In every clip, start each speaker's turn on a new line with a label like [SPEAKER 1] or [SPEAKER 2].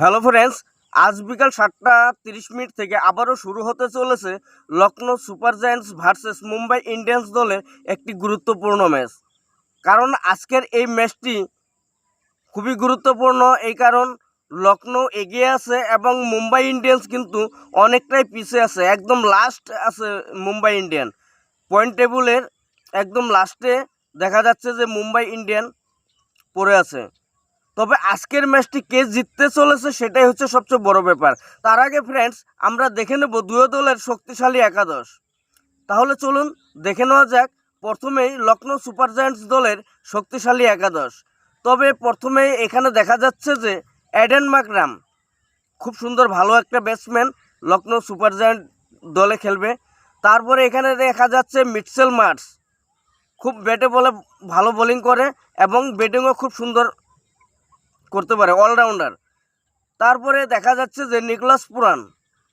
[SPEAKER 1] Hello friends, আজ বিকাল সাতটা তিরিশ মিনিট থেকে আবারও শুরু হতে চলেছে Lucknow super giants versus Mumbai Indians দলের একটি গুরুত্বপূর্ণ ম্যাচ। কারণ আজকের এই ম্যাচটি খুবই গুরুত্বপূর্ণ, এই কারণ লখনৌ এগিয়ে আছে এবং মুম্বাই ইন্ডিয়ান্স কিন্তু অনেকটাই পিছিয়ে আছে, একদম লাস্ট আছে মুম্বাই ইন্ডিয়ান। পয়েন্ট টেবিলের একদম লাস্টে দেখা যাচ্ছে যে মুম্বাই ইন্ডিয়ান পড়ে আছে। তবে আজকের ম্যাচটি কে জিততে চলেছে সেটাই হচ্ছে সবচেয়ে বড় ব্যাপার। তার আগে ফ্রেন্ডস আমরা দেখে নেব দুই দলের শক্তিশালী একাদশ। তাহলে চলুন দেখে নেওয়া যাক, প্রথমেই লখনৌ সুপার জায়ান্টস দলের শক্তিশালী একাদশ। তবে প্রথমেই এখানে দেখা যাচ্ছে যে, অ্যাডেন মাকরাম, খুব সুন্দর ভালো একটা ব্যাটসম্যান লখনৌ সুপার জায়ান্ট দলে খেলবে। তারপরে এখানে দেখা যাচ্ছে মিটসেল মার্টস খুব ব্যাটে বলে, ভালো বোলিং করে এবং ব্যাটিংও খুব সুন্দর করতে পারে অলরাউন্ডার তারপরে দেখা যাচ্ছে যে নিকলাস পুরান,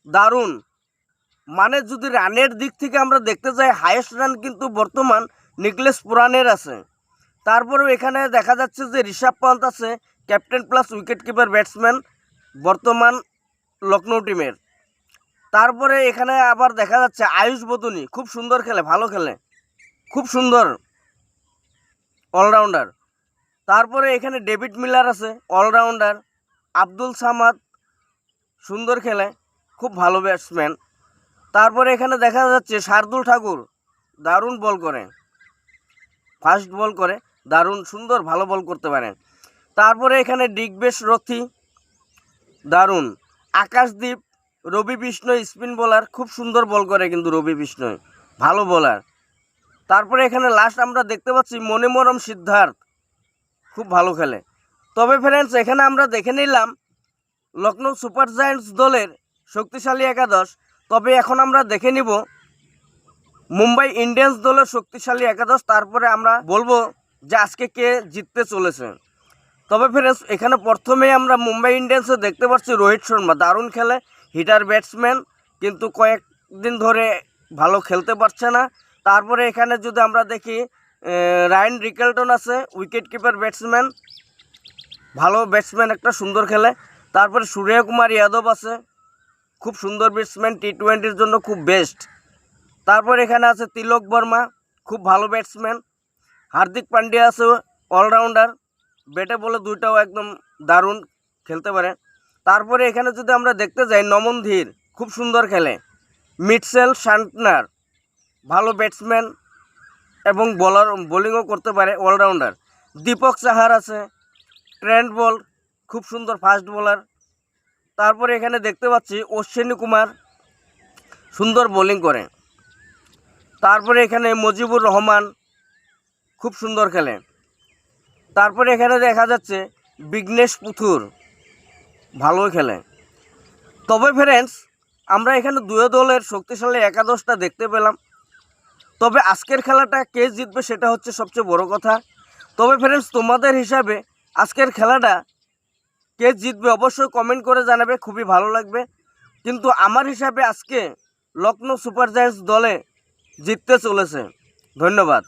[SPEAKER 1] দারুণ। মানে যদি রানের দিক থেকে আমরা দেখতে যাই হায়েস্ট রান কিন্তু বর্তমান নিকলেস পুরানের আছে। তারপরেও এখানে দেখা যাচ্ছে যে ঋষভ পান্ত আছে captain plus wicket keeper batsman বর্তমান লখনৌ টিমের তারপরে এখানে আবার দেখা যাচ্ছে আয়ুষ বদুনি, খুব সুন্দর খেলে, ভালো খেলে। খুব সুন্দর অলরাউন্ডার তারপরে এখানে ডেভিড মিলার আছে, অলরাউন্ডার, আব্দুল সামাদ, সুন্দর খেলে, খুব ভালো ব্যাটসম্যান তারপরে এখানে দেখা যাচ্ছে শার্দুল ঠাকুর, দারুণ বল করে। ফাস্ট বল করে, দারুণ, সুন্দর, ভালো বল করতে পারে। তারপরে এখানে ডিগবেশ রথি, দারুণ। আকাশদ্বীপ রবি বিষ্ণয় স্পিন বোলার খুব সুন্দর বল করে কিন্তু রবি বিষ্ণয় ভালো বোলার তারপরে এখানে লাস্ট আমরা দেখতে পাচ্ছি মনে মনেমরম সিদ্ধার্থ। খুব ভালো খেলে। তবে ফ্রেন্ডস এখানে আমরা দেখে নিলাম লখনৌ সুপার জায়ান্টস দলের শক্তিশালী একাদশ। তবে এখন আমরা দেখে নিব মুম্বাই ইন্ডিয়ান্স দলের শক্তিশালী একাদশ। তারপরে আমরা বলব যে আজকে কে জিততে চলেছে। তবে ফ্রেন্ডস এখানে প্রথমেই আমরা মুম্বাই ইন্ডিয়ান্সে দেখতে পাচ্ছি রোহিত শর্মা। দারুণ খেলে হিটার ব্যাটসম্যান কিন্তু কয়েকদিন ধরে ভালো খেলতে পারছে না। তারপরে এখানে যদি আমরা দেখি রায়ান রিকেলটন আছে উইকেট কিপার ব্যাটসম্যান ভালো ব্যাটসম্যান একটা সুন্দর খেলে। তারপরে সূর্য কুমার যাদব আছে, খুব সুন্দর ব্যাটসম্যান টি টোয়েন্টির জন্য খুব বেস্ট তারপর এখানে আছে তিলক বর্মা, খুব ভালো ব্যাটসম্যান হার্দিক পান্ডিয়া আছে অলরাউন্ডার ব্যাটে বলে দুইটাও একদম দারুণ খেলতে পারে। তারপরে এখানে যদি আমরা দেখতে যাই, নমন ধীর, খুব সুন্দর খেলে। মিটসেল শান্টনার, ভালো ব্যাটসম্যান এবং বলার বোলিংও করতে পারে অলরাউন্ডার দীপক চাহার আছে ট্রেন্ড বল খুব সুন্দর ফাস্ট বোলার তারপরে এখানে দেখতে পাচ্ছি অশ্বিনী কুমার, সুন্দর বোলিং করে। তারপরে এখানে মজিবুর রহমান, খুব সুন্দর খেলে। তারপরে এখানে দেখা যাচ্ছে বিঘ্নেশ পুথুর ভালো খেলে। তবে ফ্রেন্ডস আমরা এখানে দুই দলের শক্তিশালী একাদশটা দেখতে পেলাম। তবে আজকের খেলাটা কে জিতবে সেটা হচ্ছে সবচেয়ে বড় কথা। তবে ফ্রেন্ডস তোমাদের হিসাবে আজকের খেলাটা কে জিতবে অবশ্যই কমেন্ট করে জানাবে, খুবই ভালো লাগবে। কিন্তু আমার হিসাবে আজকে লখনৌ সুপার জায়ান্টস দলে জিততে চলেছে। ধন্যবাদ।